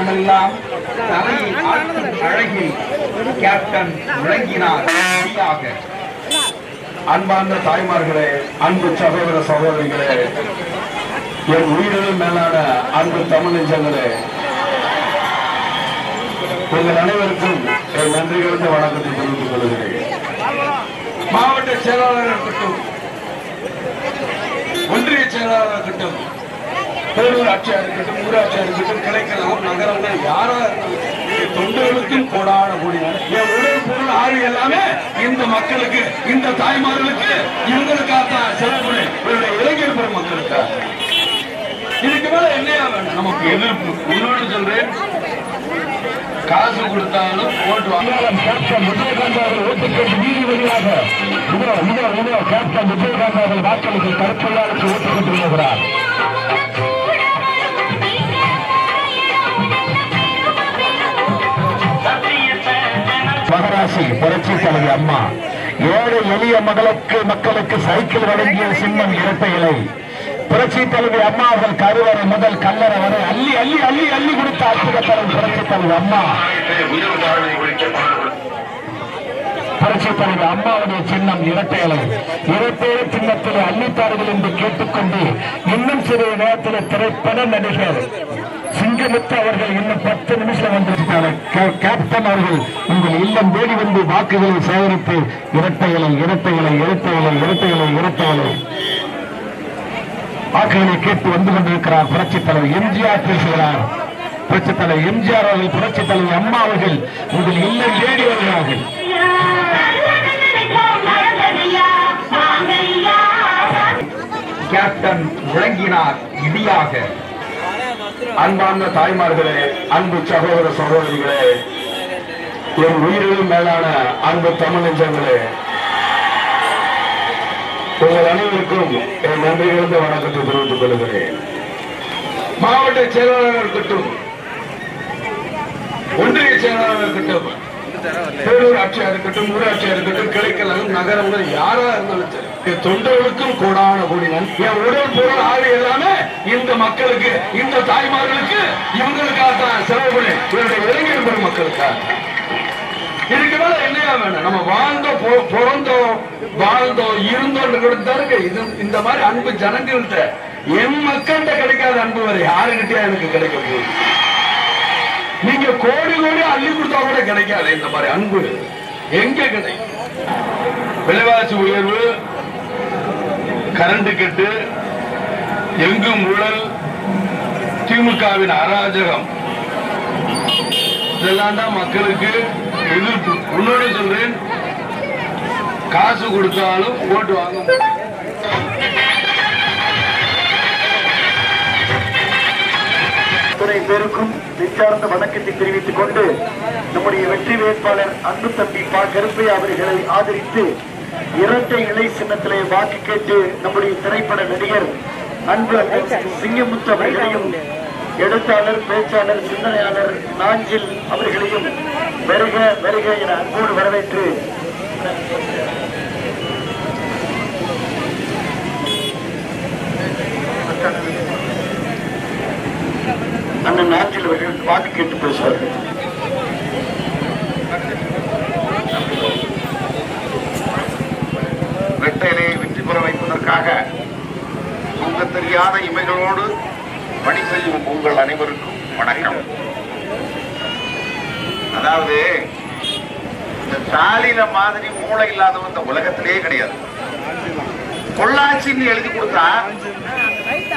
நேரமெல்லாம் தலையில் அழகில் கேப்டன் விளங்கினார். அன்பார்ந்த தாய்மார்களே அன்பு சகோதர சகோதரிகளே என் உயிரிலும் மேலான அன்பு தமிழ் நெஞ்சங்களே உங்கள் அனைவருக்கும் என் நன்றி கலந்த வணக்கத்தை தெரிவித்துக் கொள்கிறேன். மாவட்ட செயலாளர் இருக்கட்டும் ஒன்றிய செயலாளர் இருக்கட்டும் பேரூர் ஆட்சியாக இருக்கட்டும் ஊராட்சியாக இருக்கட்டும் கிளைக்கழகம் நகரங்கள் யாரா இருந்தாலும் தொண்டர்களுக்கும் கோடான கூடிய என் உடல் பொருள் ஆறு எல்லாமே இந்த மக்களுக்கு இந்த தாய்மார்களுக்கு இவங்களுக்காகத்தான் சிறப்பு. இவருடைய இளைஞர் பெரும் மக்களுக்காக இதுக்கு மேல என்னையா வேணும்? நமக்கு எதிர்ப்பு. உன்னோடு சொல்றேன். காசு கொடுத்தாலும் ஓட்டு கேப்டன் விஜயகாந்த் அவர்கள் இதோ இதோ இதோ கேப்டன் விஜயகாந்த் அவர்கள் வாக்களித்து கருப்பையாளுக்கு ஓட்டுக்கேட்டு வருகிறார் மகராசி புரட்சி தலைவி அம்மா. ஏழை எளிய மகளுக்கு மக்களுக்கு சைக்கிள் வழங்கிய சின்னம் இரட்டை இலை புரட்சி தலைவி அம்மா அவர்கள் கருவறை முதல் கல்லறை வரை அள்ளி அள்ளி அள்ளி அள்ளி கொடுத்த அற்புத தலைவி புரட்சி தலைவி அம்மா. புரட்சி தலைவர் அம்மாவுடைய சின்னம் இரட்டை இலை இரட்டை சின்னத்தில் அள்ளித்தார்கள் என்று கேட்டுக்கொண்டு இன்னும் சிறிது நேரத்தில் திரைப்பட நடிகர் சிங்கமுத்து அவர்கள் இன்னும் பத்து நிமிஷம் வந்திருக்கிறார் கே- கேப்டன் அவர்கள் உங்கள் இல்லம் தேடி வந்து வாக்குகளை சேகரித்து இரட்டைகளை இரட்டைகளை இரட்டைகளை இரட்டைகளை இரட்டைகளை. வாக்குகளை கேட்டு வந்து கொண்டிருக்கிறார் புரட்சித் தலைவர் எம்ஜிஆர் பேசுகிறார். புரட்சித் தலைவர் எம்ஜிஆர் அவர்கள் புரட்சித் தலைவர் அம்மா அவர்கள் உங்கள் இல்லம் தேடி வருகிறார்கள். கேப்டன் விளங்கினார் இடியாக. அன்பார்ந்த தாய்மார்களே அன்பு சகோதர சகோதரிகளே என் உயிரிலும் மேலான அன்பு தமிழஞ்சங்களே உங்கள் அனைவருக்கும் என் நன்றி கலந்த வணக்கத்தை தெரிவித்துக் கொள்கிறேன். மாவட்ட செயலாளர் இருக்கட்டும் ஒன்றிய செயலாளர் இருக்கட்டும் பேரூராட்சியா இருக்கட்டும் ஊராட்சியா இருக்கட்டும் கிளைக்கழகம் நகரங்கள் யாரா இருந்தாலும் சரி தொண்டர்களுக்கும் கோடான கூடினன் என் உடல் பொருள் ஆறு எல்லாமே இந்த மக்களுக்கு இந்த தாய்மார்களுக்கு இவங்களுக்காக தான் செலவு பண்ணி இவருடைய இளைஞர் பெரும் மக்களுக்காக இதுக்கு மேல என்னையா வேணும்? நம்ம வாழ்ந்தோம் பிறந்தோம் வாழ்ந்தோம் இருந்தோம் கொடுத்தாருங்க இது இந்த மாதிரி அன்பு ஜனங்கள்கிட்ட என் மக்கள்கிட்ட கிடைக்காத அன்பு வேற யாருக்கிட்டயா எனக்கு கிடைக்க போகுது. நீங்க கோடி கோடி அள்ளி கொடுத்தா கூட கிடைக்காது. இந்த மாதிரி அன்பு எங்க கிடைக்கும்? விலைவாசி உயர்வு கரண்ட் கெட்டு எங்கும் ஊழல் திமுகவின் அராஜகம். இதெல்லாம் தான் மக்களுக்கு எதிர்ப்பு. உன்னோட சொல்றேன். காசு கொடுத்தாலும் ஓட்டு வாங்க முடியாது. பேருக்கும் நெஞ்சார்ந்த வணக்கத்தை தெரிவித்துக் கொண்டு நம்முடைய வெற்றி வேட்பாளர் அன்பு தம்பி பா. கருப்பையா அவர்களை ஆதரித்து இரட்டை இலை சின்னத்திலே வாக்கு கேட்டு நம்முடைய திரைப்பட நடிகர் அன்பு சிங்கமுத்து அவர்களையும் எழுத்தாளர் பேச்சாளர் சிந்தனையாளர் நாஞ்சில் அவர்களையும் வருக வருக என அன்போடு வரவேற்று அண்ணன் நாஞ்சில் அவர்கள் வாக்கு கேட்டு பேசுவார்கள் வெட்டையிலே வெற்றி பெற வைப்பதற்காக தூங்க இமைகளோடு பணி செய்யும் உங்கள் அனைவருக்கும் வணக்கம். அதாவது இந்த ஸ்டாலின மாதிரி மூளை இல்லாதவன் இந்த உலகத்திலேயே கிடையாது. பொள்ளாச்சின்னு எழுதி கொடுத்தா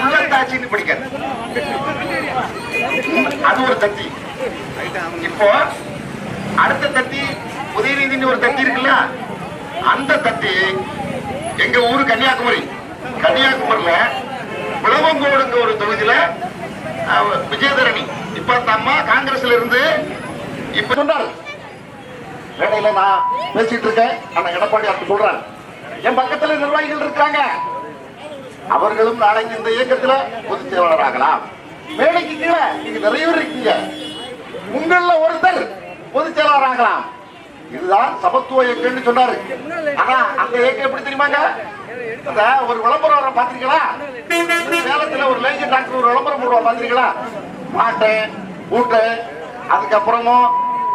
உள்ளத்தாச்சின்னு படிக்காது. அது ஒரு தத்தி. இப்போ அடுத்த தத்தி உதயநிதினு ஒரு தத்தி இருக்குல்ல? அந்த தத்தி எங்க ஊரு கன்னியாகுமரி. கன்னியாகுமரியில விளவங்கோடுங்க ஒரு தொகுதியில. விஜயதரணி. இப்ப அந்த அம்மா காங்கிரஸ்ல இருந்து இப்ப சொன்னார். வேலையில நான் பேசிட்டு இருக்கேன். ஆனா எடப்பாடி அப்படி சொல்றாரு. என் பக்கத்துல நிர்வாகிகள் இருக்காங்க அவர்களும் நாளைக்கு இந்த இயக்கத்துல பொதுச் செயலாளர் ஆகலாம். வேலைக்கு கீழே நீங்க நிறைய பேர் இருக்கீங்க. உங்கள ஒருத்தர் பொதுச் செயலாளர் ஆகலாம். இதுதான் சமத்துவ இயக்கம்னு சொன்னாரு. ஆனா அந்த இயக்கம் எப்படி தெரியுமாங்க? அந்த ஒரு விளம்பரம் வர பாத்திருக்கீங்களா சேலத்துல ஒரு லேஜர் டாக்டர் ஒரு விளம்பரம் போடுவா பாத்திருக்கீங்களா மாட்டு கூட்டு அதுக்கப்புறமும்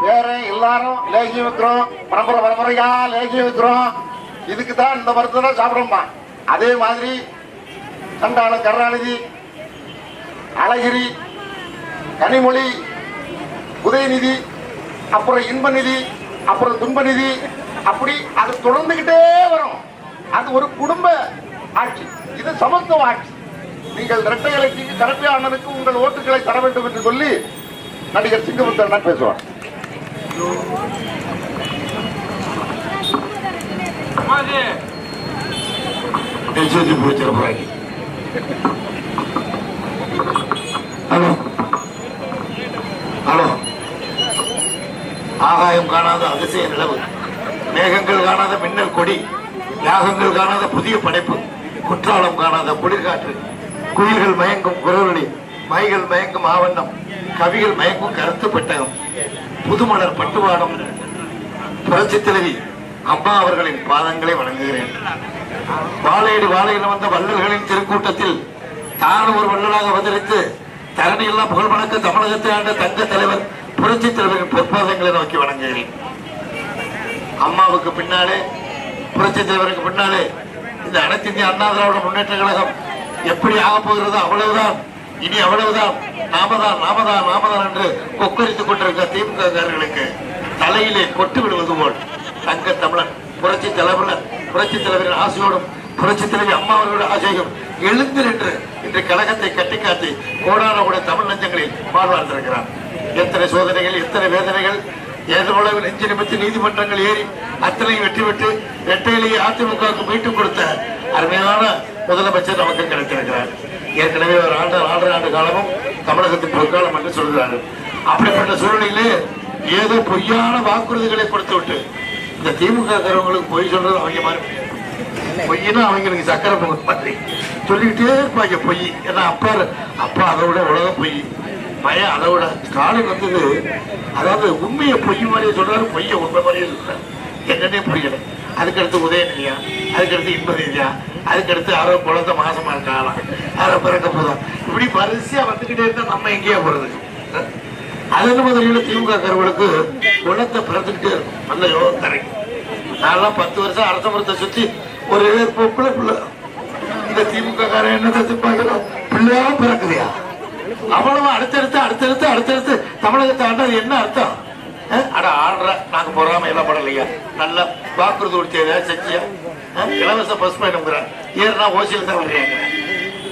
வேற எல்லாரும் லேகியம் வைக்கிறோம் பரம்பரை பரம்பரையா லேகியம் வைக்கிறோம் இதுக்கு தான் இந்த மருத்துவ தான் சாப்பிடும்பா அதே மாதிரி சண்டாளம் கருணாநிதி அழகிரி கனிமொழி உதயநிதி அப்புறம் இன்பநிதி அப்புறம் துன்பநிதி அப்படி அது தொடர்ந்துகிட்டே வரும். அது ஒரு குடும்ப ஆட்சி. இது சமத்துவ ஆட்சி. நீங்கள் இரட்டை இலக்கிக்கு கரப்பி அண்ணனுக்கு உங்கள் ஓட்டுகளை தர வேண்டும் என்று சொல்லி நடிகர் சிங்கமுத்தரன் பேசுவார். ஹலோ ஹலோ ஆகாயம் காணாத அதிசய நிலவு மேகங்கள் காணாத மின்னல் கொடி. யாகங்கள் காணாத புதிய படைப்பு குற்றாலம் காணாத குளிர்காற்று குயில்கள் மயங்கும் குரலொளி மைகள் மயங்கும் ஆவண்ணம் கவிகள் மயங்கும் கருத்து பெட்டகம் புதுமலர் பட்டுவாடம் புரட்சி தலைவி அம்மா அவர்களின் பாதங்களை வணங்குகிறேன். வாழையடி வாழையில் வந்த வள்ளல்களின் திருக்கூட்டத்தில் தான் ஒரு வள்ளலாக அவதரித்து தரணியெல்லாம் புகழ் வணக்க தமிழகத்தை ஆண்ட தங்க தலைவர் புரட்சி தலைவரின் பொற்பாதங்களை நோக்கி வணங்குகிறேன். அம்மாவுக்கு பின்னாலே புரட்சி தலைவருக்கு பின்னாலே இந்த அனைத்து இந்திய அண்ணா திராவிட முன்னேற்ற கழகம் எப்படி ஆக போகிறதோ அவ்வளவுதான். இனி அவ்வளவுதான். நாமதான் நாமதான் நாமதான் என்று கொக்கரித்துக் கொண்டிருக்க திமுககாரர்களுக்கு தலையிலே கொட்டு விடுவது போல் தங்க தமிழன் புரட்சி தலைவர் புரட்சி தலைவரின் ஆசையோடும் புரட்சி தலைவி அம்மா அவர்களுடைய ஆசையும் எழுந்து நின்று இன்று கழகத்தை கட்டிக்காட்டி கோடான கூட தமிழ் நஞ்சங்களில் வாழ்வாழ்ந்திருக்கிறார் எத்தனை சோதனைகள் எத்தனை வேதனைகள் எவ்வளவு நெஞ்சு நிமித்து நீதிமன்றங்கள் ஏறி அத்தனையும் வெற்றி பெற்று இரட்டையிலேயே அதிமுகவுக்கு மீண்டும் கொடுத்த அருமையான முதலமைச்சர் நமக்கு கிடைத்திருக்கிறார். ஏற்கனவே ஒரு ஆண்டு ஆறு ஆண்டு காலமும் தமிழகத்தின் பொற்காலம் என்று சொல்கிறார்கள். அப்படிப்பட்ட சூழ்நிலையிலே ஏதோ பொய்யான வாக்குறுதிகளை கொடுத்து விட்டு இந்த திமுக காரவங்களுக்கு பொய் சொல்றது அவங்க மாதிரி பொய்னா அவங்களுக்கு சக்கரை மாதிரி. சொல்லிக்கிட்டே இருப்பாங்க பொய். ஏன்னா அப்பா அப்பா அதை விட உலகம் பொய். பயம் அதை விட ஸ்டாலின் வந்தது. அதாவது உண்மையை பொய் மாதிரியே சொல்றாரு பொய்ய உண்மை மாதிரியே சொல்றாரு. என்னன்னே புரியல. அதுக்கடுத்து உதயநிதியா அதுக்கடுத்து இன்பநிதியா அதுக்கடுத்து யாரோ குழந்தை மாசமா இருக்காளாம். யாரோ பிறக்க போதும் இப்படி வரிசையா வந்துகிட்டே இருந்தா நம்ம எங்கேயா போறது. அதன் முதலில் திமுக கருவனுக்கு குளத்தை பிறந்துக்கிட்டே இருக்கும். நல்ல யோகம் தரைக்கும் நான்லாம் பத்து வருஷம் அரச மரத்தை சுத்தி ஒரு எதிர்ப்பு பிள்ளை. இந்த திமுக காரன் என்ன தச்சுப்பாங்க பிள்ளையா பிறக்குதியா? அவ்வளவு அடுத்தடுத்து அடுத்தடுத்து அடுத்தடுத்து. தமிழகத்தை ஆண்டது என்ன அர்த்தம்? அட ஆடுற நாங்க பொறாம எல்லாம் படலையா? நல்ல வாக்குறுதி கொடுத்தியா செஞ்சியா இலவச பஸ் பயணம்ங்கிறேன் ஏறுனா ஓசியில் தான் வர்றீங்க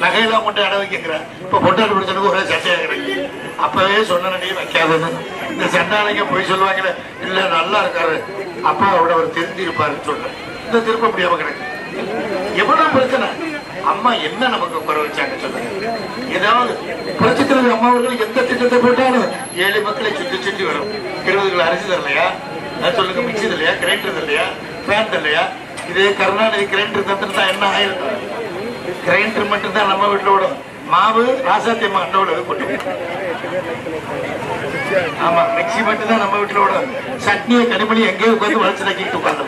நகையெல்லாம் மட்டும் அடை வைக்கிறேன் இப்ப பொட்டாடு பிடிச்சனுக்கு ஒரே சட்டையா அப்பவே சொன்ன நீ வைக்காதது இந்த சண்டாளைங்க போய் சொல்லுவாங்களே இல்ல நல்லா இருக்காரு. அப்பா அவரோட அவர் தெரிஞ்சிருப்பாருன்னு சொல்றேன். இந்த திருப்ப முடியாம கிடக்கு. எவ்வளவு பிரச்சனை? அம்மா என்ன நமக்கு குறை வச்சாங்க சொல்லுங்க. ஏதாவது புரட்சித்தலைவர் அம்மா அவர்கள் எந்த திட்டத்தை போட்டாலும் ஏழை மக்களை சுற்றி சுற்றி வரும். இருபது கிலோ அரிசி தரலையா? நான் சொல்லுங்க மிக்சி இல்லையா கிரைண்டர் இல்லையா ஃபேன் இல்லையா இதே கருணாநிதி கிரைண்டர் தான் என்ன ஆயிருக்கும் கிரைண்டர் மட்டும் தான் நம்ம வீட்டில் ஓடும். மாவு ராசாத்தி அம்மா அண்ணோட கொண்டு ஆமா மிக்சி மட்டும் தான் நம்ம வீட்டில் ஓடும். சட்னியை கனிமணி எங்கேயோ உட்காந்து வளர்ச்சி நக்கிட்டு உட்காந்து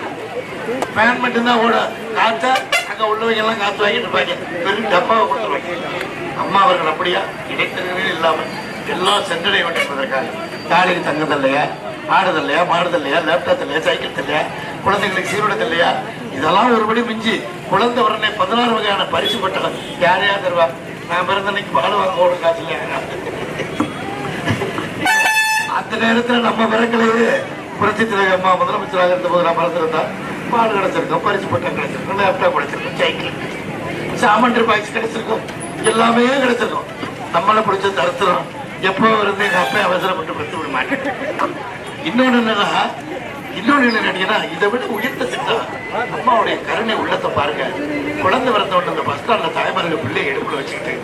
ஃபேன் மட்டும்தான் ஓடும். காத்தா அங்க உள்ளவங்க எல்லாம் காத்து வாங்கிட்டு இருப்பாங்க. வெறும் டப்பாவை கொடுத்துருவாங்க அம்மா அவர்கள் அப்படியா? இடைத்தரவே இல்லாமல் எல்லாம் சென்றடைய வேண்டும் என்பதற்காக காலையில் தங்குதல்லையா ஆடுதல்லையா மாடுதல்லையா லேப்டாப் இல்லையா சைக்கிள் இல்லையா குழந்தைங்களுக்கு சீருடை இல்லையா இதெல்லாம் ஒருபடி மிஞ்சி குழந்தை உடனே பதினாறு வகையான பரிசு பெற்றவன் யார் யார் தருவா? நான் பிறந்த அன்னைக்கு பால் வாங்க ஓடும் காசு இல்லையா அந்த நேரத்துல நம்ம பிறக்கலையே. புரட்சி தலைவர் அம்மா முதலமைச்சராக இருந்த போது நான் பிறந்திருந்தா. பால் கிடைச்சிருக்கோம் பரிசு பட்டம் கிடைச்சிருக்கோம் லேப்டாப் கிடைச்சிருக்கோம் சைக்கிள். சாமண்டர் பாய்ஸ் கிடைச்சிருக்கும் எல்லாமே கிடைச்சிருக்கும். நம்மளை பிடிச்ச தருத்திரம் எப்போ இருந்து எங்க அப்பா அவசரப்பட்டு பெற்று விட மாட்டேன் இன்னொன்னு என்னன்னா இன்னொன்னு என்ன கேட்டீங்கன்னா இதை விட உயர்ந்த சித்தம் அம்மாவுடைய கருணை உள்ளத்தை பாருங்க. குழந்தை பிறந்தவொன்னு அந்த பஸ் ஸ்டாண்ட்ல தாய்மார்கள் பிள்ளை எடுப்புல வச்சுக்கிட்டு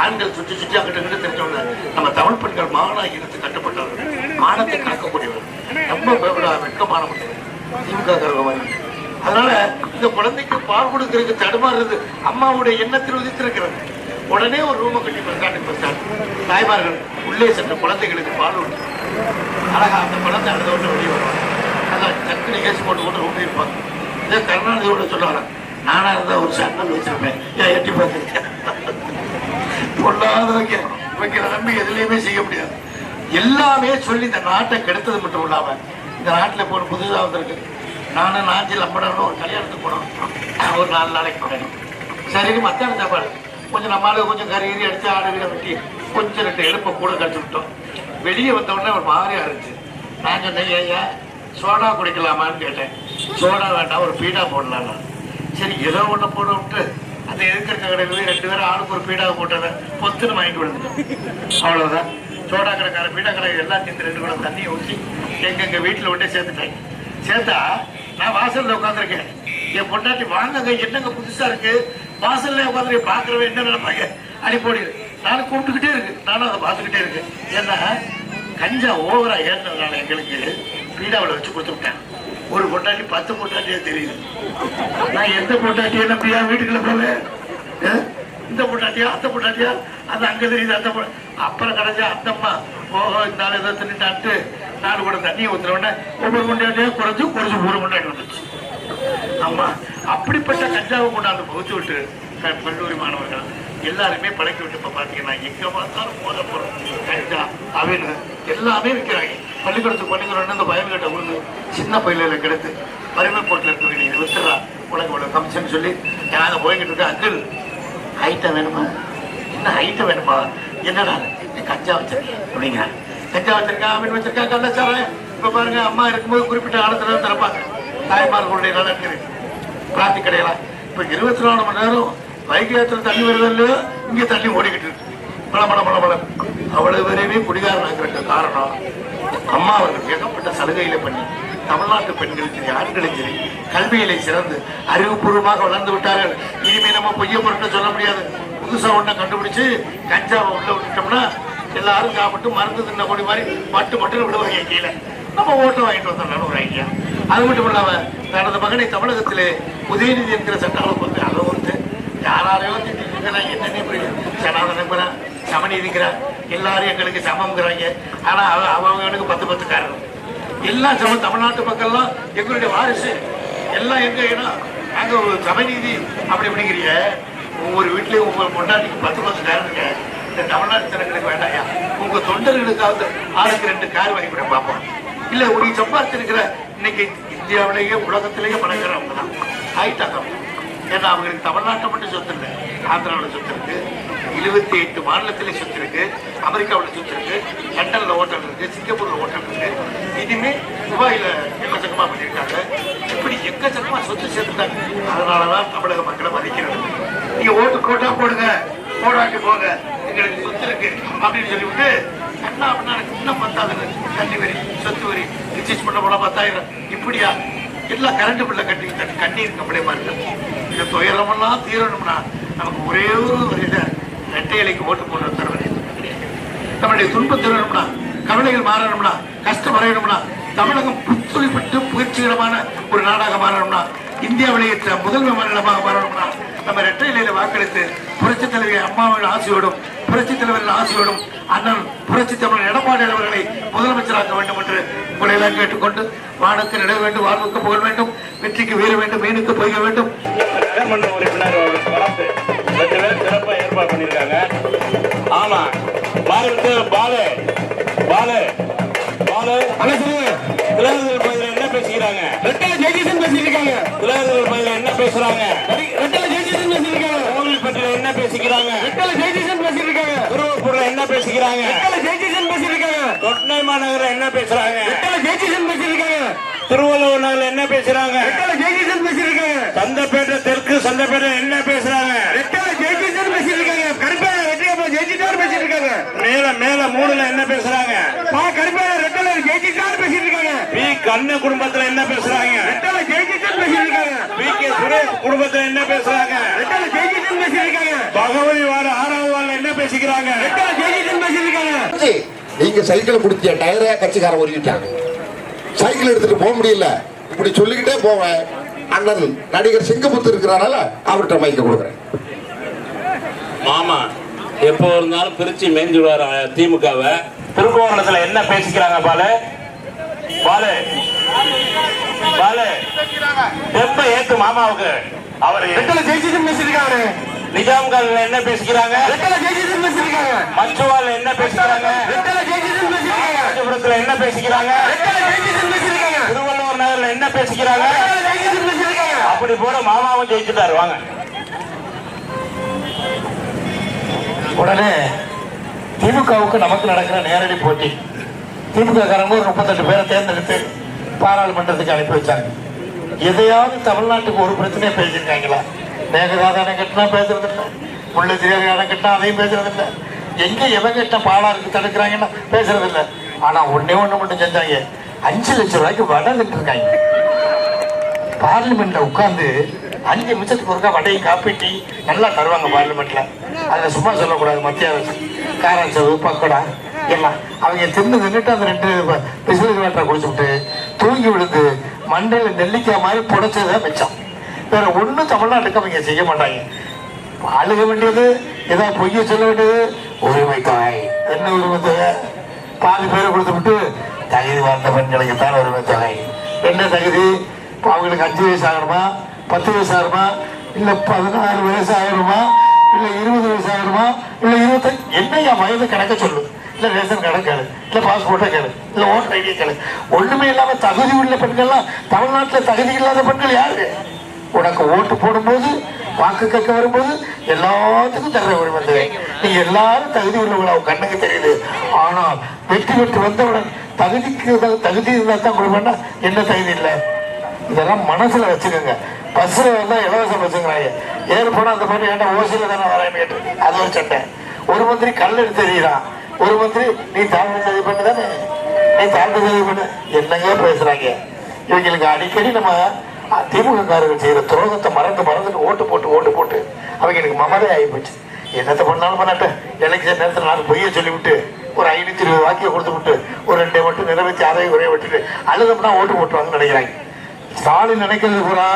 ஆண்கள் சுற்றி சுற்றி அங்கிட்ட கிட்ட தெரிஞ்சவங்க நம்ம தமிழ் பெண்கள் மானா இருந்து கட்டுப்பட்டவர்கள் மானத்தை காக்கக்கூடியவர்கள் ரொம்ப வெ- வெட்கமானவங்க திமுக கருவமாக அதனால இந்த குழந்தைக்கு பால் கொடுக்கறதுக்கு தடுமாறுறது அம்மாவுடைய எண்ணத்தில் உதித்திருக்கிறது. உடனே ஒரு ரூமை கட்டி பஸ்டாண்டு பஸ்டாண்ட் தாய்மார்கள் உள்ளே சென்ற குழந்தைகளுக்கு பால் உண்டு அழகா அந்த குழந்தை அடுத்த விட்டு வெளியே வருவாங்க. அதான் டக்கு நிகழ்ச்சி போட்டு கொண்டு ஊட்டி இருப்பாங்க. இதே கருணாநிதியோட சொல்லுவாங்க நானா இருந்தா ஒரு சட்டம் வச்சிருப்பேன். ஏன் எட்டி பார்த்துருக்கேன் பொல்லாதவங்க இவங்க நம்பி எதுலையுமே செய்ய முடியாது. எல்லாமே சொல்லி இந்த நாட்டை கெடுத்தது மட்டும் இல்லாம இந்த நாட்டுல இப்போ ஒரு புதுசாக வந்திருக்கு. நானும் நாஞ்சி லம்படன்னு ஒரு கல்யாணத்துக்கு போனோம். ஒரு நாலு நாளைக்கு போனேன். சரின்னு மத்தியானம் சாப்பாடு. கொஞ்சம் நம்மளால கொஞ்சம் கறி கறி அடிச்சு ஆடு வீட வெட்டி கொஞ்சம் ரெண்டு எழுப்பை கூட கழிச்சு விட்டோம். வெளியே வந்த உடனே ஒரு மாதிரியா இருந்துச்சு. நான் சொன்னேன் ஐயா சோடா குடிக்கலாமான்னு கேட்டேன். சோடா வேண்டாம் ஒரு பீடா போடலாம். சரி ஏதோ ஒன்று போட விட்டு அந்த எதிர்க்கிற கடையில் போய் ரெண்டு பேரும் ஆளுக்கு ஒரு பீடாவை போட்டதை பொத்துன்னு வாங்கிட்டு விழுந்துட்டோம் அவ்வளோதான் சோடா கடைக்கார பீடா கடை எல்லாம் சேர்ந்து ரெண்டு கூட தண்ணியை ஊற்றி எங்கெங்கள் வீட்டில் விட்டு சேர்த்துட்டாங்க. சேர்த்தா நான் வாசல்ல உட்காந்துருக்கேன் என் பொண்டாட்டி வாங்கங்க என்னங்க புதுசா இருக்கு? வாசல்ல உட்காந்து பாக்குறவன் என்ன நினைப்பாங்க அடி நானும் கூப்பிட்டுக்கிட்டே இருக்கு நானும் அதை பார்த்துக்கிட்டே இருக்கேன். ஏன்னா கஞ்சா ஓவரா ஏறினதுனால எங்களுக்கு பீடாவில் வச்சு கொடுத்து விட்டேன். ஒரு பொண்டாட்டி பத்து பொண்டாட்டியா தெரியுது. நான் எந்த பொண்டாட்டியை நம்பியா வீட்டுக்குள்ள போவேன் இந்த பொண்டாட்டியா அந்த பொண்டாட்டியா? அது அங்க தெரியுது? அந்த அப்புறம் கிடைச்சா அந்தம்மா ஓஹோ இந்த நாள் ஏதோ தின்னுட்டான்ட்டு நாலு கூட தண்ணியை ஊத்துற உடனே ஒவ்வொரு பொண்டாட்டியா குறைஞ்சு குறைஞ்சு ஒரு பொண்டாட்டி வந்துச்சு. ஆமா அப்படிப்பட்ட கஞ்சாவை கொண்டாந்து பகுத்து விட்டு கல்லூரி மாணவர்கள் எல்லாருமே பழக்கி விட்டு இப்ப பாத்தீங்கன்னா எங்க பார்த்தாலும் போத போறோம். கஞ்சா அவனு எல்லாமே விற்கிறாங்க பள்ளிக்கூடத்துக்கு பள்ளிக்கூடம் பயம் பயன்கிட்ட விழுந்து சின்ன பயில கிடைத்து வறுமை போட்டில் இருக்க நீங்க வித்துறா உலக உலக கமிஷன் சொல்லி நாங்க போய்கிட்டு இருக்க அங்கிள். ஹைட்டை வேணுமா? என்ன ஹைட்டை வேணுமா? என்னடா கஞ்சா வச்சிருக்கேன் அப்படிங்க. கஞ்சா வச்சிருக்கா மீன் வச்சிருக்கா கள்ளச்சாரம் இப்ப பாருங்க அம்மா இருக்கும்போது குறிப்பிட்ட காலத்துல தான் திறப்பாங்க. தாய்மார்களுடைய இருக்குது. பிராத்தி கடையெல்லாம். இப்ப இருபத்தி நாலு மணி நேரம் வைகையாத்துல தண்ணி வருது இல்லையோ இங்க தண்ணி ஓடிக்கிட்டு இருக்கு. பல பல பல பல அவ்வளவு வரையுமே குடிகாரனாகிறதுக்கு காரணம் அம்மா அவர்கள் ஏகப்பட்ட சலுகையில பண்ணி தமிழ்நாட்டு பெண்களும் சரி ஆண்களும் சரி கல்வியிலே சிறந்து அறிவுபூர்வமாக வளர்ந்து விட்டார்கள். இனிமே நம்ம பொய்ய பொருட்கள் சொல்ல முடியாது. புதுசா ஒண்ணை கண்டுபிடிச்சு கஞ்சாவை உள்ள விட்டுட்டோம்னா எல்லாரும் சாப்பிட்டு மருந்து தின்ன கொடி மாதிரி மட்டு மட்டும் விடுவாங்க கீழே. நம்ம ஓட்டு வாங்கிட்டு வந்தோம் ஒரு ஐடியா. அது மட்டும் இல்லாம தனது மகனை தமிழகத்திலே உதயநிதி என்கிற சட்டாளம் வந்து அதை வந்து யாராலையும் திட்டிருக்கிறா என்னன்னே புரியல. சனாதனங்கிறா சமநீதிங்கிறா. எல்லாரும் எங்களுக்கு சமம்ங்கிறாங்க. ஆனா அவ அவங்களுக்கு பத்து பத்து காரணம் எல்லா சம தமிழ்நாட்டு மக்கள்லாம் எங்களுடைய வாரிசு. எல்லாம் எங்க ஏன்னா நாங்க ஒரு சமநீதி அப்படி அப்படிங்கிறிய ஒவ்வொரு வீட்லயும் ஒவ்வொரு பொண்டாட்டிக்கு பத்து பத்து கார் இருக்க. இந்த தமிழ்நாட்டு ஜனங்களுக்கு வேண்டாயா? உங்க தொண்டர்களுக்காவது ஆளுக்கு ரெண்டு கார் வாங்கி கூட பார்ப்போம் இல்ல உங்களுக்கு சம்பாதிச்சிருக்கிற இன்னைக்கு இந்தியாவிலேயே உலகத்திலேயே பணக்காரவங்க தான். ஆயிட்டாங்க ஏன்னா அவங்களுக்கு தமிழ்நாட்டை மட்டும் சொத்து இல்லை ஆந்திராவில் சொத்து இருக்கு. இருபத்தி எட்டு மாநிலத்திலே சுற்றிருக்கு. இருக்கு அமெரிக்காவில் சுற்றிருக்கு. இருக்கு லண்டன்ல ஹோட்டல் இருக்கு. சிங்கப்பூர்ல ஹோட்டல் இருக்கு. இதுவுமே துபாயில எக்கச்சக்கமா பண்ணியிருக்காங்க. இப்படி எக்கச்சக்கமா சொத்து சேர்த்துட்டாங்க அதனாலதான் தமிழக மக்களை மதிக்கிறது. நீங்க ஓட்டு கோட்டா போடுங்க. போடாட்டி போங்க. எங்களுக்கு சொத்து இருக்கு. அப்படின்னு சொல்லிவிட்டு கண்ணா அப்படின்னா இன்னும் பத்தாது கண்ணி வரி சொத்து வரி. ரிஜிஸ்ட் பண்ண போனால் பத்தாயிரம். இப்படியா? எல்லாம் கரண்ட் பில்ல கட்டி கட்டி கண்ணீர் கம்பளயமா இருக்கு இந்த துயரமெல்லாம் தீரணும்னா நமக்கு ஒரே ஒரு இதாக இருக்கு ரெட்டை இலைக்கு ஓட்டு போடுற தரவரை நம்மளுடைய துன்பம் தீரணும்னா கவலைகள் மாறணும்னா கஷ்டம் வரையணும்னா தமிழகம் புத்துளிப்பட்டு புகழ்ச்சிகரமான ஒரு நாடாக மாறணும்னா இந்தியாவிலேயே த- முதன்மை மாநிலமாக மாறணும்னா நம்ம இரட்டை இலையில வாக்களித்து புரட்சி தலைவி அம்மாவின் ஆசையோடும் புரட்சி தலைவரின் ஆசையோடும் அண்ணன் புரட்சி தமிழன் எடப்பாடி அவர்களை முதலமைச்சராக்க வேண்டும் என்று உங்களை எல்லாம் கேட்டுக்கொண்டு வானத்தில் இட வேண்டும் வாழ்வுக்கு புகழ் வேண்டும் வெற்றிக்கு வீர வேண்டும் மீனுக்கு போக வேண்டும். ரெண்டு ஏற்பாடு பண்ணியிருக்காங்க. ஆமா மாநிலத்து பாலு பாலு பாலு. திலகர்கள் என்ன பேசிக்கிறாங்க? திலகர்கள் பகுதியில் என்ன பேசுறாங்க? கோவில்பட்டியில் என்ன பேசிக்கிறாங்க? திருவூர்பூர்ல என்ன பேசிக்கிறாங்க? தொட்டை மாநகரில் என்ன பேசுறாங்க? திருவள்ளுவர் நகர்ல என்ன பேசுறாங்க? சந்தப்பேட்டை தெற்கு சந்தப்பேட்டை என்ன பேசுறாங்க? மேல மூணுல என்ன பேசுறாங்க? பி கண்ண குடும்பத்துல என்ன பேசுறாங்க? பி கே சுரேஷ் குடும்பத்துல என்ன பேசுறாங்க? பகவதி வார ஆறாவது வாரம் என்ன பேசிக்கிறாங்க? நீங்க சைக்கிள் கொடுத்திய டயரை கட்சிக்காரன் உருவிட்டாங்க சைக்கிள் எடுத்துட்டு போக முடியல. இப்படி சொல்லிக்கிட்டே போவேன் அண்ணன் நடிகர் சிங்கமுத்து இருக்கிறனால அவர்கிட்ட மைக்க கொடுக்குறேன். மாமா எப்போ இருந்தாலும் பிரிச்சு மேய்ஞ்சுடுவார் திமுகவை. திருக்கோணத்துல என்ன பேசிக்கிறாங்க பாலு? பாலு. பாலு. எப்ப ஏத்து மாமாவுக்கு. அவர் நிஜாம் காலில் என்ன பேசிக்கிறாங்க? மச்சுவால என்ன பேசிக்கிறாங்க? காஞ்சிபுரத்துல என்ன பேசிக்கிறாங்க? திருவள்ளுவர் நகர்ல என்ன பேசிக்கிறாங்க? அப்படி போட மாமாவும் ஜெயிச்சுட்டாரு வாங்க. உடனே திமுகவுக்கு நமக்கு நடக்கிற நேரடி போட்டி. திமுக காரங்க ஒரு முப்பத்தெட்டு பேரை தேர்ந்தெடுத்து பாராளுமன்றத்துக்கு அனுப்பி வச்சாங்க. எதையாவது தமிழ்நாட்டுக்கு ஒரு பிரச்சனையை பேசியிருக்காங்களா? மேகதாது அணை கட்டினா பேசுறது இல்லை முல்லைத்தீவு அணை கட்டினா அதையும் பேசுறது இல்லை எங்க எவன் பாலா இருக்கு தடுக்கிறாங்கன்னா பேசுறது இல்லை ஆனா ஒன்னே ஒண்ணு மட்டும் செஞ்சாங்க. அஞ்சு லட்சம் ரூபாய்க்கு வடை இருக்காங்க பார்லிமெண்ட்ல உட்கார்ந்து அஞ்சு நிமிஷத்துக்கு ஒருக்கா வடையை காப்பீட்டி நல்லா தருவாங்க பார்லிமெண்ட்ல. அதுல சும்மா சொல்லக்கூடாது மத்திய அரசு. காராச்சவு பக்கோடா எல்லாம். அவங்க தின்னு தின்னுட்டு அந்த ரெண்டு பிசினஸ் வாட்டரை குடிச்சுட்டு தூங்கி விழுந்து மண்டையில் நெல்லிக்காய் மாதிரி புடைச்சதுதான் மிச்சம். வேற ஒண்ணும் தமிழ்நாட்டுக்கு அவங்க செய்ய மாட்டாங்க. அழுக வேண்டியது ஏதாவது பொய்ய சொல்ல வேண்டியது உரிமை தொகை என்ன உரிமை தொகை பாதி பேரை கொடுத்து விட்டு தகுதி வாழ்ந்த பெண்களுக்கு தான் உரிமை தொகை என்ன தகுதி? இப்போ அவங்களுக்கு அஞ்சு வயசு ஆகணுமா? பத்து வயசு ஆகணுமா இல்லை பதினாறு வயசு ஆகணுமா? இல்லை இரு இல்லை இருபத்தஞ்சு என்னையா வயது கணக்க சொல்லு. இல்லை ரேஷன் கார்டை கேளு இல்லை பாஸ்போர்ட்டை கேளு இல்லை ஓட்டர் ஐடியை கேளு. ஒண்ணுமே இல்லாம தகுதி உள்ள பெண்கள்லாம் தமிழ்நாட்டில் தகுதி இல்லாத பெண்கள் யாரு? உனக்கு ஓட்டு போடும்போது வாக்கு கேட்க வரும்போது எல்லாத்துக்கும் தர உரிமை தரு. நீங்க எல்லாரும் தகுதி உள்ளவங்களா உங்க கண்ணுக்கு தெரியுது. ஆனால் வெற்றி பெற்று வந்தவுடன் தகுதிக்கு தகுதி இருந்தால் தான் கொடுப்பேன்னா என்ன தகுதி இல்லை? இதெல்லாம் மனசுல வச்சுக்கோங்க. பஸ்ல வந்தா இலவசம் வச்சுக்கிறாங்க ஏறு அந்த மாதிரி ஏன்டா ஓசியில் தானே வரேன்னு கேட்டு அது ஒரு சட்டை ஒரு மந்திரி கல் எடுத்து எறிகிறான் ஒரு மந்திரி நீ தாழ்ந்த சதி பண்ணு தானே? நீ தாழ்ந்த சதி பண்ணு. என்னங்க பேசுறாங்க. இவங்களுக்கு அடிக்கடி நம்ம திமுக செய்கிற செய்யற துரோகத்தை மறந்து மறந்துட்டு ஓட்டு போட்டு ஓட்டு போட்டு அவங்களுக்கு மமதே ஆகிப்போச்சு என்னத்தை பண்ணாலும் பண்ணட்டும் எலெக்ஷன் நேரத்தில் நாலு பொய்ய சொல்லிவிட்டு ஒரு ஐநூத்தி இருபது வாக்கியம் கொடுத்து விட்டு ஒரு ரெண்டை மட்டும் நிறைவேற்றி அதை உரைய விட்டுட்டு அழுதம்னா ஓட்டு போட்டுவாங்கன்னு நினைக்கிறாங்க. ஸ்டாலின் நினைக்கிறது பூரா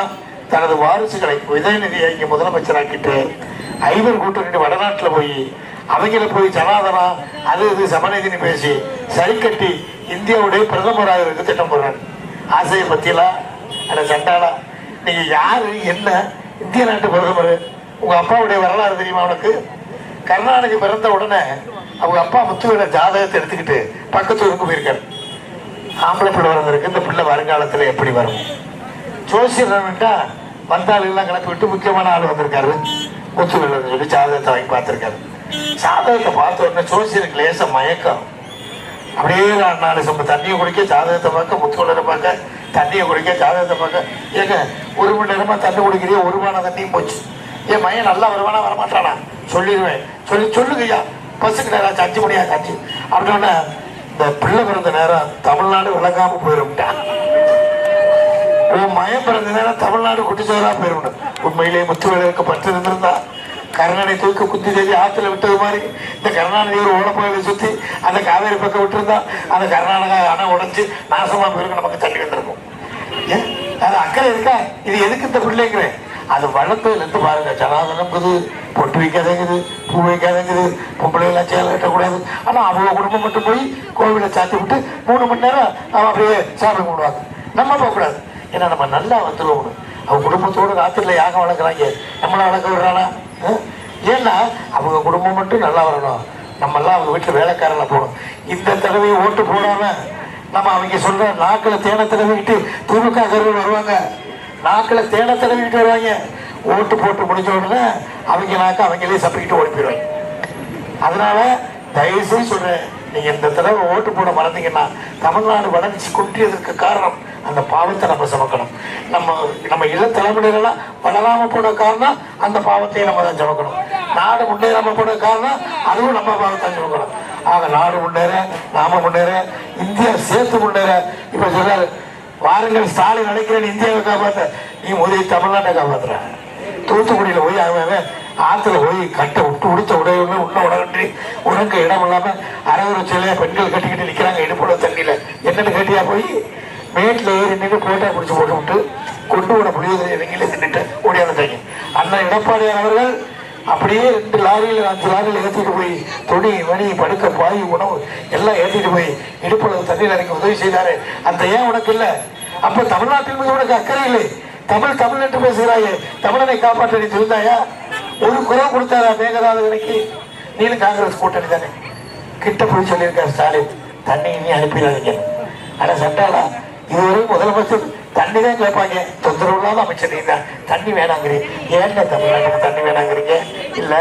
தனது வாரிசுகளை உதயநிதியை இங்க முதலமைச்சராக்கிட்டு ஐவர் கூட்டணி வடநாட்டில் போய் அவங்கள போய் ஜனாதனா அது இது சமநீதினு பேசி சரி கட்டி இந்தியாவுடைய பிரதமராக இருக்க திட்டம் போடுறாரு. ஆசையை பத்தியலா? அட சண்டாலா நீங்க யாரு? என்ன? இந்திய நாட்டு பிரதமர்? உங்க அப்பாவுடைய வரலாறு தெரியுமா உனக்கு? கருணாநிதி பிறந்த உடனே அவங்க அப்பா முத்துவேட ஜாதகத்தை எடுத்துக்கிட்டு பக்கத்து ஊருக்கு போயிருக்காரு. ஆம்பளை பிள்ளை வளர்ந்துருக்கு. இந்த பிள்ளை வருங்காலத்துல எப்படி வரும்? ஜோசியர்ட்டா வந்தாள் எல்லாம் கிளப்பி விட்டு முக்கியமான ஆள் வந்திருக்காரு. முத்துவேலன்னு சொல்லி ஜாதகத்தை வாங்கி பார்த்திருக்காரு. ஜாதகத்தை பார்த்த உடனே ஜோசியருக்கு லேச மயக்கம். அப்படியே நான் நாலு தண்ணியை குடிக்க ஜாதகத்தை பார்க்க முத்துக்குள்ளரை பார்க்க தண்ணியை குடிக்க ஜாதகத்தை பார்க்க. ஏங்க ஒரு மணி நேரமா தண்ணி குடிக்கிறிய ஒருமான தண்ணியும் போச்சு. என் மையன் நல்லா வருவானா வரமாட்டானா? சொல்லிடுவேன். சொல்லி சொல்லுங்கய்யா. பஸ்ஸுக்கு நேரம் அஞ்சு மணியா அஞ்சு அப்படின்னா இந்த பிள்ளை பிறந்த நேரம் தமிழ்நாடு விளங்காம போயிரும்ட்டான் உன் மயம் பிறந்த தமிழ்நாடு குட்டிச்சோரா போயிடும் உண்மையிலேயே முத்துவேலருக்கு பற்று இருந்திருந்தா கருணாநிதி தூக்கி குத்தி செய்தி ஆற்றுல விட்டது மாதிரி இந்த கருணாநிதி ஒரு ஓலப்பகுதியை சுத்தி அந்த காவேரி பக்கம் விட்டுருந்தா அந்த கர்நாடகா அணை உடைஞ்சு நாசமா போயிருக்கு நமக்கு தள்ளி வந்திருக்கும். ஏன்? அது அக்கறை இருக்கா? இது எதுக்கு இந்த பிள்ளைங்கிறேன் அது வளர்த்ததுல நின்று பாருங்க ஜனாதனங்குது பொட்டு வைக்காதங்குது பூ வைக்காதங்குது பொம்பளை எல்லாம் சேலை கட்டக்கூடாது. ஆனா அவங்க குடும்பம் மட்டும் போய் கோவிலை சாத்தி விட்டு மூணு மணி நேரம் அவன் அப்படியே சாமி கும்பிடுவாங்க நம்ம போகக்கூடாது. ஏன்னா நம்ம நல்லா வந்துடுவோம் அவங்க குடும்பத்தோடு ராத்திரில யாகம் வளர்க்குறாங்க. நம்மளை வளர்க்க விடுறானா? ஏன்னா அவங்க குடும்பம் மட்டும் நல்லா வரணும். நம்மெல்லாம் அவங்க வீட்டில் வேலைக்காரனை போகணும். இந்த தடவையும் ஓட்டு போடாமல் நம்ம அவங்க சொல்கிற நாக்கில் தேனை தடவிக்கிட்டு திமுக கருவில் வருவாங்க. நாக்கில் தேனை தடவிக்கிட்டு வருவாங்க. ஓட்டு போட்டு முடிஞ்ச உடனே அவங்க நாக்க அவங்களே சப்பிக்கிட்டு ஓடி போயிடுவாங்க. அதனால தயவு சொல்கிறேன் நீங்க இந்த தடவை ஓட்டு போட மறந்தீங்கன்னா தமிழ்நாடு வளர்ச்சி குன்றியதற்கு காரணம் அந்த பாவத்தை நம்ம சுமக்கணும். நம்ம நம்ம இள தலைமுறைகள்லாம் வளராம போன காரணம் அந்த பாவத்தையும் நம்ம தான் சுமக்கணும். நாடு முன்னேறாம போன காரணம் அதுவும் நம்ம பாவத்தை சுமக்கணும். ஆக நாடு முன்னேற நாம முன்னேற இந்தியா சேர்த்து முன்னேற. இப்ப சொல்றாரு வாருங்கள் ஸ்டாலின் அழைக்கிறேன் இந்தியாவை காப்பாற்ற நீ முதலில் தமிழ்நாட்டை காப்பாத்துற. தூத்துக்குடியில போய் அவன் ஆத்துல போய் கட்ட விட்டு உடுத்த உடையவுமே உள்ள உடகன்றி உறங்க இடம் இல்லாம அரவர சிலைய பெண்கள் கட்டிக்கிட்டு நிக்கிறாங்க இடுப்புல தண்ணியில. என்னன்னு கேட்டியா போய்? மேட்ல ஏறி நின்று போட்டா பிடிச்சு போட்டு விட்டு கொண்டு விட முடியுது இவங்களே தின்னுட்டு ஓடியாந்துட்டாங்க அண்ணா எடப்பாடியார் அவர்கள் அப்படியே ரெண்டு லாரியில் அஞ்சு லாரியில் ஏற்றிட்டு போய் துணி மணி படுக்க பாய் உணவு எல்லாம் ஏற்றிட்டு போய் இடுப்புல தண்ணியில் இறங்கி உதவி செய்தாரு. அந்த ஏன் உனக்கு இல்லை? அப்ப தமிழ்நாட்டின் மீது உனக்கு அக்கறை இல்லை. தமிழ் தமிழ் என்று பேசுகிறாயே. தமிழனை காப்பாற்ற நீ திருந்தாயா? ஒரு குரல் கொடுத்தாரா மேகதாதுக்கு நீங்களும் காங்கிரஸ் கூட்டணி தானே. கிட்ட போய் சொல்லியிருக்காரு ஸ்டாலின் தண்ணி இனி அனுப்பிடாதீங்க. ஆனா சட்டாளா இதுவரை முதலமைச்சர் தண்ணி தான் கேட்பாங்க. தொந்தரவு இல்லாத அமைச்சர் நீங்க தான். தண்ணி வேணாங்கிறீங்க. ஏன்டா தமிழ்நாட்டுக்கு தண்ணி வேணாங்கிறீங்க? இல்ல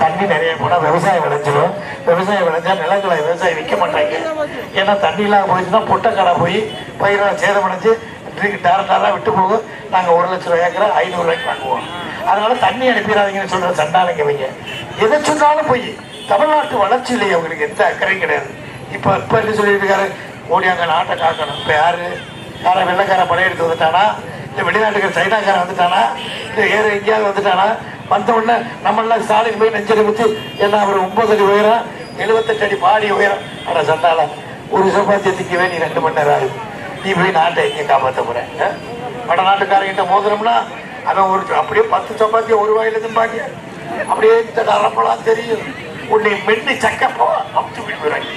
தண்ணி நிறைய போனா விவசாயம் விளைஞ்சிடும் விவசாயம் விளைஞ்சா நிலங்களை விவசாயம் விற்க மாட்டாங்க. ஏன்னா தண்ணி இல்லாம போயிடுச்சுன்னா பொட்டக்கடை போய் பயிரெல்லாம் சேதமடைஞ்சு டார டாரா விட்டு போகும் நாங்கள் ஒரு லட்சம் ரூபா ஏக்கரை ஐநூறு ரூபாய்க்கு வாங்குவோம். அதனால தண்ணி அனுப்பிடாதீங்கன்னு சொல்கிற சண்டாலைங்க வைங்க எதை சொன்னாலும் போய் தமிழ்நாட்டு வளர்ச்சியிலே அவங்களுக்கு எந்த அக்கறையும் கிடையாது. இப்போ இப்போ என்ன சொல்லிட்டு இருக்காரு? ஓடி அங்க நாட்டை காக்கணும். யார்? யாரை யார வெள்ளக்கார படையெடுத்து வந்துட்டானா? இல்லை வெளிநாட்டுக்கு சைனாக்காரன் வந்துட்டானா? இல்லை வேறு எங்கேயாவது வந்துட்டானா? வந்த உடனே நம்மளாம் ஸ்டாலின் போய் நெஞ்சடி குத்தி என்ன அவர் ஒன்பது அடி உயரம் எழுபத்தெட்டு அடி பாடி உயரம். ஆனால் சண்டால ஒரு சம்பாத்தியத்துக்கு வேண்டி ரெண்டு மணி நேரம் ஆகுது. நீ போய் நாட்டை எங்கே காப்பாற்ற போற வட நாட்டுக்காரங்கிட்ட மோதிரம்னா அவன் ஒரு அப்படியே பத்து சப்பாத்தி ஒரு வாயில திம்பாங்க. அப்படியே இந்த நரம்பெல்லாம் தெரியும். உன்னை மென்னு சக்கப்போ அப்படி போயிடுவாங்க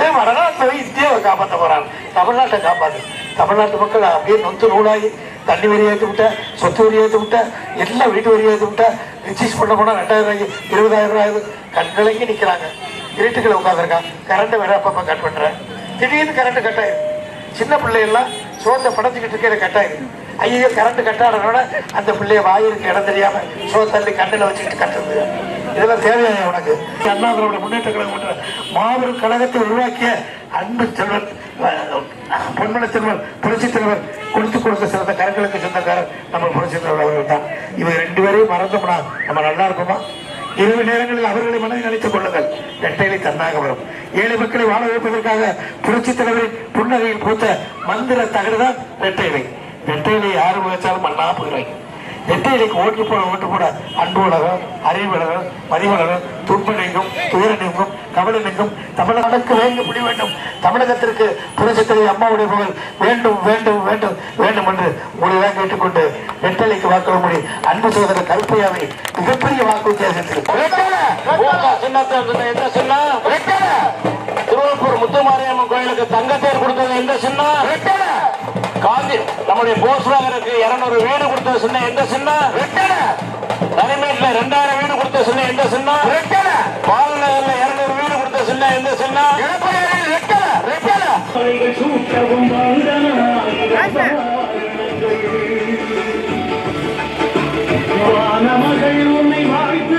ஏன் வடநாட்டை இந்தியாவை காப்பாற்ற போறாங்க தமிழ்நாட்டை காப்பாத்து. தமிழ்நாட்டு மக்கள் அப்படியே நொந்து நூலாகி தண்ணி வரி ஏற்றி விட்ட சொத்து வரி ஏற்றி விட்ட எல்லாம் வீட்டு வரி ஏற்றி விட்ட ரிஜிஸ்ட் பண்ண போனால் ரெண்டாயிரம் ரூபாய்க்கு இருபதாயிரம் ரூபாய் கண்கலங்கி நிற்கிறாங்க இருட்டுக்களை உட்காந்துருக்கான் கரண்ட்டு வேற அப்பப்போ கட் பண்ணுறேன் திடீர்னு கரண்ட்டு கட் ஆயிடுது. சின்ன பிள்ளையெல்லாம் சோத்தை படைச்சிக்கிட்டு இருக்கிற கட்டாயம் ஐயோ கரண்ட் கட்டாடனோட அந்த பிள்ளைய வாயிருக்கு இடம் தெரியாம சோ தள்ளி கண்ணில் வச்சுக்கிட்டு கட்டுறது இதெல்லாம் தேவையான உனக்கு? அண்ணா திராவிட முன்னேற்ற கழகம் என்ற மாபெரும் கழகத்தை உருவாக்கிய அன்பு செல்வன் அஹ், பொன்மன செல்வன் புரட்சி தலைவர் கொடுத்து கொடுத்த சிறந்த கரங்களுக்கு சொந்தக்காரர் நம்ம புரட்சி தலைவர் அவர்கள் தான். இவங்க ரெண்டு பேரையும் மறந்தோம்னா நம்ம நல்லா இருப்போமா? இரவு நேரங்களில் அவர்களை மனதில் நினைத்துக் கொள்ளுங்கள். இரட்டையிலை தன்னாக வரும். ஏழை மக்களை வாழ வைப்பதற்காக புரட்சி தலைவரின் புன்னகையில் பூத்த மந்திர தகடுதான் இரட்டையிலை இரட்டையிலை யாரும் வச்சாலும் மண்ணா போகிறாங்க இரட்டையிலைக்கு ஓட்டு போட ஓட்டு போட அன்பு வளரும் அறிவு வளரும் மதிவு வளரும் துன்ப நீங்கும் துயர நீங்கும் கவலை நீங்கும் தமிழகத்துக்கு வேண்டும் முடிய வேண்டும். தமிழகத்திற்கு புரட்சி தலைவர் அம்மாவுடைய புகழ் வேண்டும் வேண்டும் வேண்டும் வேண்டும் என்று உங்களை கேட்டுக்கொண்டு இரட்டையிலைக்கு வாக்களிப்படி அன்பு சோதரர் கருப்பையாவை மிகப்பெரிய வாக்கு வித்தியாசத்தில் என்ன சொன்னா? திருவள்ளூர் முத்துமாரியம்மன் கோயிலுக்கு தங்கத்தேர் கொடுத்தது எந்த சின்னம் காந்தி நம்முடைய போஸ் நகருக்கு இருநூறு வீடு கொடுத்த சின்ன எந்த சின்னம் தனிமேட்ல ரெண்டாயிரம் வீடு கொடுத்த சின்ன எந்த சின்னம் பால் நகர்ல இருநூறு வீடு கொடுத்த சின்ன எந்த சின்னம் வானமகள் உன்னை வாழ்த்துகிறாள்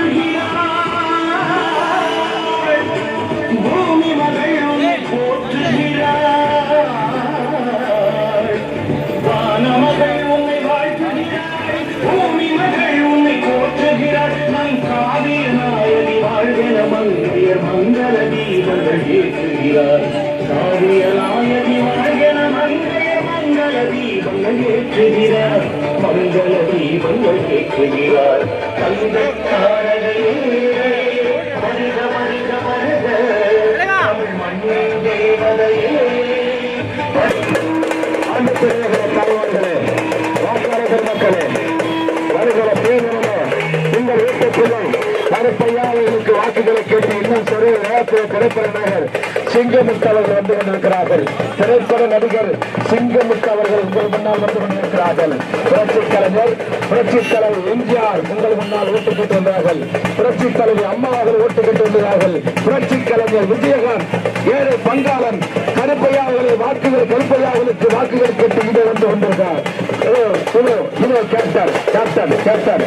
ஏற்றுகிறார் காவியலாயதி மங்கைய மங்கள தீபங்கள் ஏற்றுகிறார் மங்கள தீபங்கள் ஏற்றுகிறார் தந்த மனித சிங்கமுத்து அவர்கள் வந்து கொண்டிருக்கிறார்கள். திரைப்பட நடிகர் சிங்கமுத்து அவர்கள் உங்கள் முன்னால் வந்து கொண்டிருக்கிறார்கள். புரட்சி கலைஞர் புரட்சி தலைவர் எம்ஜிஆர் உங்கள் முன்னால் ஓட்டுக்கிட்டு வந்தார்கள். புரட்சி தலைவர் அம்மா அவர்கள் ஓட்டுக்கிட்டு வந்தார்கள். புரட்சி கலைஞர் விஜயகாந்த் ஏழை பங்காளன் கருப்பையா அவர்களை வாக்குகள் கருப்பையா அவர்களுக்கு வாக்குகள் கேட்டு இங்கே வந்து கொண்டிருக்கார் கேப்டன் கேப்டன் கேப்டன்